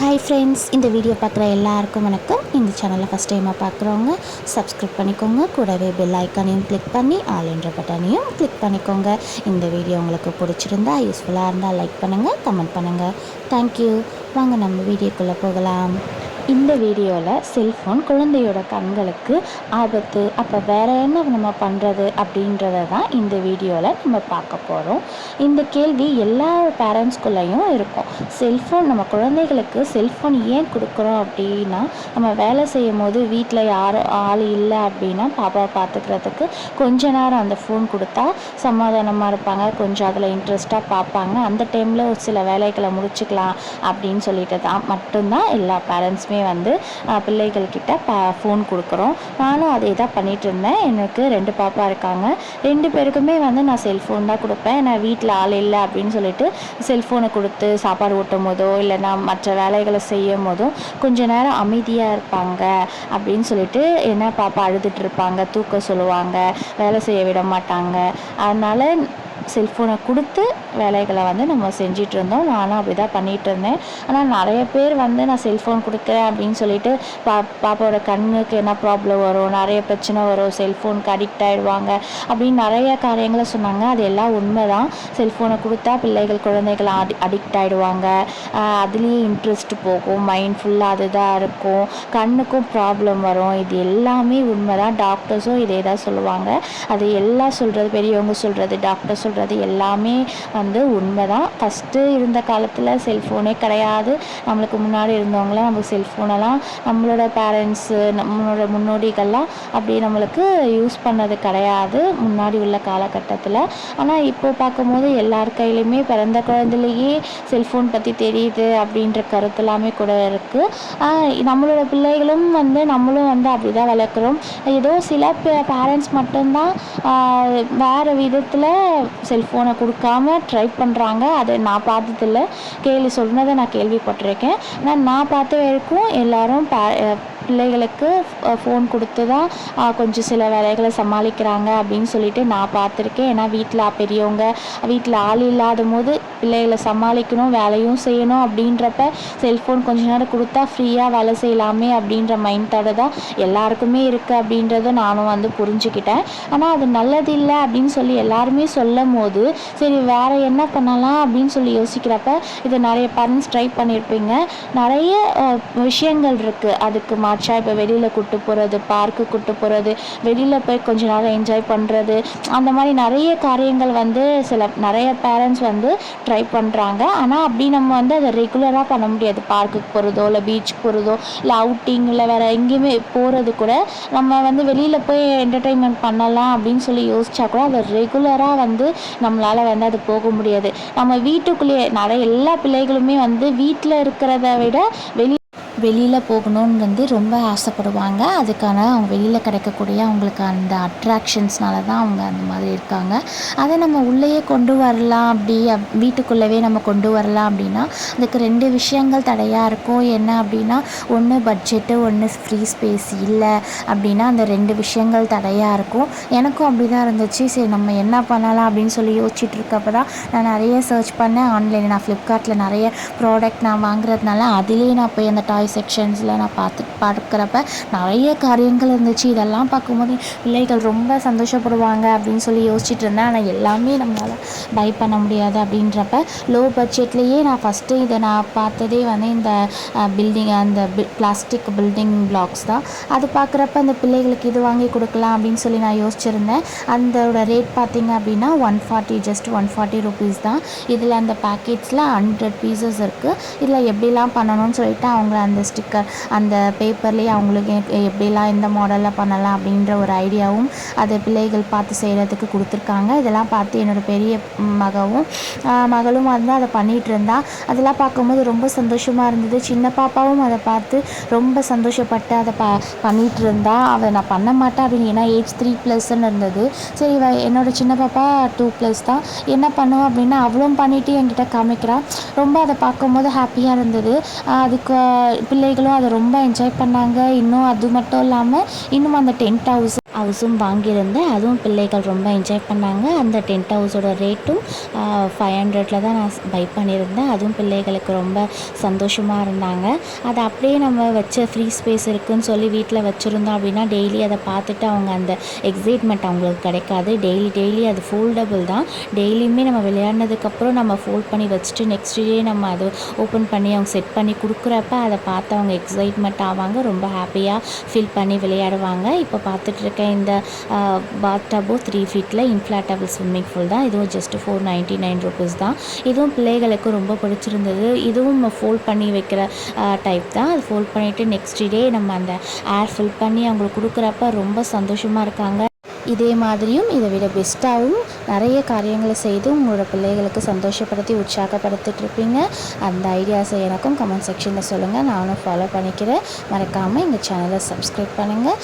Hi friends இந்த video பார்க்குற எல்லாருக்கும் வணக்கம். இந்த சேனலை ஃபஸ்ட் டைமாக பார்க்குறவங்க சப்ஸ்கிரைப் பண்ணிக்கோங்க. கூடவே பெல் ஐக்கானையும் கிளிக் பண்ணி ஆல் என்ற பட்டனையும் கிளிக் பண்ணிக்கோங்க. இந்த வீடியோ உங்களுக்கு பிடிச்சிருந்தா யூஸ்ஃபுல்லாக இருந்தால் லைக் பண்ணுங்கள் கமெண்ட் பண்ணுங்கள் தேங்க்யூ வாங்க நம்ம வீடியோக்குள்ளே போகலாம். இந்த வீடியோவில் செல்ஃபோன் குழந்தையோட கண்களுக்கு ஆபத்து அப்போ வேறு என்ன நம்ம பண்ணுறது அப்படின்றத தான் இந்த வீடியோவில் நம்ம பார்க்க போகிறோம் இந்த கேள்வி எல்லா பேரண்ட்ஸ்குள்ளேயும் இருக்கும். செல்ஃபோன் நம்ம குழந்தைகளுக்கு செல்ஃபோன் ஏன் கொடுக்குறோம் அப்படின்னா நம்ம வேலை செய்யும் போது வீட்டில் யாரும் ஆள் இல்லை அப்படின்னா பாப்பாவை பார்த்துக்கிறதுக்கு கொஞ்ச நேரம் அந்த ஃபோன் கொடுத்தா சமாதானமாக இருப்பாங்க. கொஞ்சம் அதில் இன்ட்ரெஸ்ட்டாக பார்ப்பாங்க. அந்த டைமில் ஒரு சில வேலைகளை முடிச்சுக்கலாம் அப்படின்னு சொல்லிட்டு தான். மட்டும்தான் எல்லா பேரண்ட்ஸுமே வந்து பிள்ளைகள்கிட்ட பா ஃபோன் கொடுக்குறோம். நானும் அதே தான் பண்ணிகிட்டு இருந்தேன் எனக்கு ரெண்டு பாப்பா இருக்காங்க. ரெண்டு பேருக்குமே வந்து நான் செல்ஃபோன் தான் கொடுப்பேன். நான் வீட்டில் ஆள் இல்லை அப்படின்னு சொல்லிட்டு செல்ஃபோனை கொடுத்து சாப்பாடு ஊட்டும் போதோ இல்லை நான் மற்ற வேலைகளை செய்யும் போதும் கொஞ்ச நேரம் அமைதியாக இருப்பாங்க அப்படின்னு சொல்லிட்டு என்ன பாப்பா அழுதுட்டு இருப்பாங்க தூக்க சொல்லுவாங்க வேலை செய்ய விட மாட்டாங்க. அதனால் செல்ஃபோனை கொடுத்து வேலைகளை வந்து நம்ம செஞ்சிட்டு இருந்தோம் நானும் அப்படி தான் பண்ணிகிட்டு இருந்தேன் ஆனால் நிறைய பேர் வந்து நான் செல்ஃபோன் கொடுக்குறேன் அப்படின்னு சொல்லிட்டு பா பாப்பாவோட கண்ணுக்கு என்ன ப்ராப்ளம் வரும் நிறைய பிரச்சனை வரும் செல்ஃபோனுக்கு அடிக்ட் ஆகிடுவாங்க அப்படின்னு நிறைய காரியங்களை சொன்னாங்க. அது எல்லாம் உண்மை தான் செல்ஃபோனை கொடுத்தா பிள்ளைகள் குழந்தைகள் அடி அடிக்ட் ஆகிடுவாங்க அதுலேயே இன்ட்ரெஸ்ட் போகும் மைண்ட் ஃபுல்லாக அதுதான் இருக்கும். கண்ணுக்கும் ப்ராப்ளம் வரும். இது எல்லாமே உண்மை தான் டாக்டர்ஸும் இதே தான் சொல்லுவாங்க. அது எல்லாம் சொல்கிறது பெரியவங்க சொல்கிறது டாக்டர் சொல்கிறது எல்லாமே வந்து உண்மை தான் ஃபஸ்ட்டு இருந்த காலத்தில் செல்ஃபோனே கிடையாது. நம்மளுக்கு முன்னாடி இருந்தவங்களாம் நம்ம செல்ஃபோனெல்லாம் நம்மளோட பேரண்ட்ஸு நம்மளோட முன்னோடிகள்லாம் அப்படி நம்மளுக்கு யூஸ் பண்ணது கிடையாது முன்னாடி உள்ள காலகட்டத்தில். ஆனால் இப்போ பார்க்கும்போது எல்லார் கையிலையுமே பிறந்த குழந்தையிலேயே செல்ஃபோன் பற்றி தெரியுது அப்படின்ற கருத்து எல்லாமே கூட இருக்குது நம்மளோட பிள்ளைகளும் வந்து நம்மளும் வந்து அப்படி தான் வளர்க்குறோம். ஏதோ சில பேரண்ட்ஸ் மட்டும்தான் வேறு விதத்தில் செல்ஃபோனை கொடுக்காம ட்ரை பண்ணுறாங்க அதை நான் பார்த்ததில்ல. கேள்வி சொன்னதை நான் கேள்விப்பட்டிருக்கேன். ஆனால் நான் பார்த்த வரைக்கும் எல்லோரும் பே பிள்ளைகளுக்கு ஃபோன் கொடுத்து தான் கொஞ்சம் சில வேலைகளை சமாளிக்கிறாங்க அப்படின்னு சொல்லிட்டு நான் பார்த்துருக்கேன். ஏன்னா வீட்டில் பெரியவங்க வீட்டில் ஆள் இல்லாத போது பிள்ளைகளை சமாளிக்கணும் வேலையும் செய்யணும் அப்படின்றப்ப செல்ஃபோன் கொஞ்ச நேரம் கொடுத்தா ஃப்ரீயாக வேலை செய்யலாமே அப்படின்ற மைண்டோட தான் எல்லாருக்குமே இருக்குது அப்படின்றத நானும் வந்து புரிஞ்சுக்கிட்டேன். ஆனால் அது நல்லது இல்லை அப்படின்னு சொல்லி எல்லாருமே சொல்லும் போது சரி வேறு என்ன பண்ணலாம் அப்படின்னு சொல்லி யோசிக்கிறப்ப இதை நிறைய பேரண்ட்ஸ் ட்ரை பண்ணியிருப்பீங்க. நிறைய விஷயங்கள் இருக்குது அதுக்கு மாற்றா இப்போ வெளியில் கூட்டு போகிறது பார்க்கு கூட்டு போகிறது வெளியில் போய் கொஞ்ச நாள் என்ஜாய் பண்ணுறது அந்த மாதிரி நிறைய காரியங்கள் வந்து சில நிறைய பேரண்ட்ஸ் வந்து ட்ரை பண்ணுறாங்க ஆனால் அப்படி நம்ம வந்து அதை ரெகுலராக பண்ண முடியாது. பார்க்குக்கு போகிறதோ இல்லை பீச்சுக்கு போகிறதோ இல்லை அவுட்டிங் இல்லை வேறு எங்கேயுமே போகிறது கூட நம்ம வந்து வெளியில் போய் என்டர்டெயின்மெண்ட் பண்ணலாம் அப்படின்னு சொல்லி யோசிச்சா கூட அதை ரெகுலராக வந்து நம்மளால் வந்து அது போக முடியாது. நம்ம வீட்டுக்குள்ளேயே நிறைய எல்லா பிள்ளைகளுமே வந்து வீட்டில் இருக்கிறத விட வெளி வெளியில் போகணும்னு வந்து ரொம்ப ஆசைப்படுவாங்க. அதுக்கான அவங்க வெளியில் கிடைக்கக்கூடிய அவங்களுக்கு அந்த அட்ராக்ஷன்ஸ்னால தான் அவங்க அந்த மாதிரி இருக்காங்க. அதை நம்ம உள்ளேயே கொண்டு வரலாம் அப்படி வீட்டுக்குள்ளவே நம்ம கொண்டு வரலாம் அப்படின்னா அதுக்கு ரெண்டு விஷயங்கள் தடையாக இருக்கும். என்ன அப்படின்னா ஒன்று பட்ஜெட்டு ஒன்று ஃப்ரீ ஸ்பேஸ் இல்லை அப்படின்னா அந்த ரெண்டு விஷயங்கள் தடையாக இருக்கும். எனக்கும் அப்படி தான் இருந்துச்சு. சரி நம்ம என்ன பண்ணலாம் அப்படின்னு சொல்லி யோசிச்சுட்டு இருக்கப்ப தான் நான் நிறைய சர்ச் பண்ணேன். ஆன்லைனில் நான் ஃப்ளிப்கார்ட்டில் நிறைய ப்ராடக்ட் நான் வாங்குறதுனால அதிலே நான் போய் அந்த டாய்ஸ் செக்ஷன்ஸில் நான் பார்த்து பார்க்குறப்ப நிறைய காரியங்கள் இருந்துச்சு. இதெல்லாம் பார்க்கும்போது பிள்ளைகள் ரொம்ப சந்தோஷப்படுவாங்க அப்படின்னு சொல்லி யோசிச்சுட்டு இருந்தேன். ஆனால் எல்லாமே நம்மளால் பை பண்ண முடியாது அப்படின்றப்ப லோ பட்ஜெட்லேயே நான் ஃபஸ்ட்டு இதை நான் பார்த்ததே வந்து இந்த பில்டிங் அந்த பிளாஸ்டிக் பில்டிங் பிளாக்ஸ் தான். அது பார்க்குறப்ப அந்த பிள்ளைகளுக்கு இது வாங்கி கொடுக்கலாம் அப்படின்னு சொல்லி நான் யோசிச்சிருந்தேன். அதோட ரேட் பார்த்தீங்க அப்படின்னா one forty just one forty rupees தான். இதில் அந்த பேக்கெட்ஸில் ஹண்ட்ரட் பீசஸ் இருக்குது இதில் எப்படிலாம் பண்ணணும்னு சொல்லிட்டு அவங்க அந்த ஸ்டிக்கர் அந்த பேப்பர்லேயே அவங்களுக்கு எப்படிலாம் எந்த மாடலில் பண்ணலாம் அப்படின்ற ஒரு ஐடியாவும் அதை பிள்ளைகள் பார்த்து செய்கிறதுக்கு கொடுத்துருக்காங்க. இதெல்லாம் பார்த்து என்னோட பெரிய மகவும் மகளும் வந்து அதை பண்ணிகிட்டு இருந்தா. அதெல்லாம் பார்க்கும்போது ரொம்ப சந்தோஷமாக இருந்தது. சின்ன பாப்பாவும் அதை பார்த்து ரொம்ப சந்தோஷப்பட்டு அதை ப பண்ணிகிட்டு இருந்தா. அவள் நான் பண்ண மாட்டேன் அப்படின்னு ஏன்னா ஏஜ் த்ரீ ப்ளஸ்ன்னு இருந்தது. சரி இவ என்னோட சின்ன பாப்பா டூ ப்ளஸ் தான். என்ன பண்ணுவோம் அப்படின்னா அவளும் பண்ணிட்டு என்கிட்ட காமிக்கிறான் ரொம்ப அதை பார்க்கும்போது ஹாப்பியாக இருந்தது. அதுக்கு பிள்ளைகளும் அதை ரொம்ப என்ஜாய் பண்ணாங்க. இன்னும் அது மட்டும் இல்லாமல் இன்னும் அந்த டென்ட் ஹவுஸ் ஹவுஸும் வாங்கியிருந்தேன். அதுவும் பிள்ளைகள் ரொம்ப என்ஜாய் பண்ணாங்க. அந்த டென்ட் ஹவுஸோட ரேட்டும் ஃபைவ் ஹண்ட்ரடில் தான் நான் பை பண்ணியிருந்தேன். அதுவும் பிள்ளைகளுக்கு ரொம்ப சந்தோஷமாக இருந்தாங்க. அதை அப்படியே நம்ம வச்ச ஃப்ரீ ஸ்பேஸ் இருக்குதுன்னு சொல்லி வீட்டில் வச்சுருந்தோம் அப்படின்னா டெய்லி அதை பார்த்துட்டு அவங்க அந்த எக்ஸைட்மெண்ட் அவங்களுக்கு கிடைக்காது. டெய்லி டெய்லி அது ஃபோல்டபுள் தான். டெய்லியுமே நம்ம விளையாடினதுக்கப்புறம் நம்ம ஃபோல்ட் பண்ணி வச்சுட்டு நெக்ஸ்ட் டே நம்ம அதை ஓப்பன் பண்ணி அவங்க செட் பண்ணி கொடுக்குறப்ப அதை பார்த்து அவங்க எக்ஸைட்மெண்ட் ஆவாங்க. ரொம்ப ஹாப்பியாக ஃபீல் பண்ணி விளையாடுவாங்க. இப்போ பார்த்துட்டு இருக்க இந்த பாத் டபோ த்ரீ ஃபீட்டில் இன்ஃப்ளாட்டபிள் ஸ்விம்மிங் பூல் தான். இதுவும் just four ninety nine rupees தான். இதுவும் பிள்ளைகளுக்கு ரொம்ப பிடிச்சிருந்தது. இதுவும் ஃபோல்ட் பண்ணி வைக்கிற டைப் தான். அது ஃபோல்ட் பண்ணிவிட்டு நெக்ஸ்ட் டே நம்ம அந்த ஏர் ஃபில் பண்ணி அவங்களுக்கு கொடுக்குறப்ப ரொம்ப சந்தோஷமாக இருக்காங்க. இதே மாதிரியும் இதை விட பெஸ்ட்டாகவும் நிறைய காரியங்களை செய்து உங்களோட பிள்ளைகளுக்கு சந்தோஷப்படுத்தி உற்சாகப்படுத்திட்டு இருப்பீங்க. அந்த ஐடியாஸை எனக்கும் கமெண்ட் செக்ஷனில் சொல்லுங்கள் நானும் ஃபாலோ பண்ணிக்கிறேன். மறக்காமல் எங்கள் சேனலை சப்ஸ்கிரைப் பண்ணுங்கள்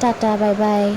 டாட்டா பை பாய்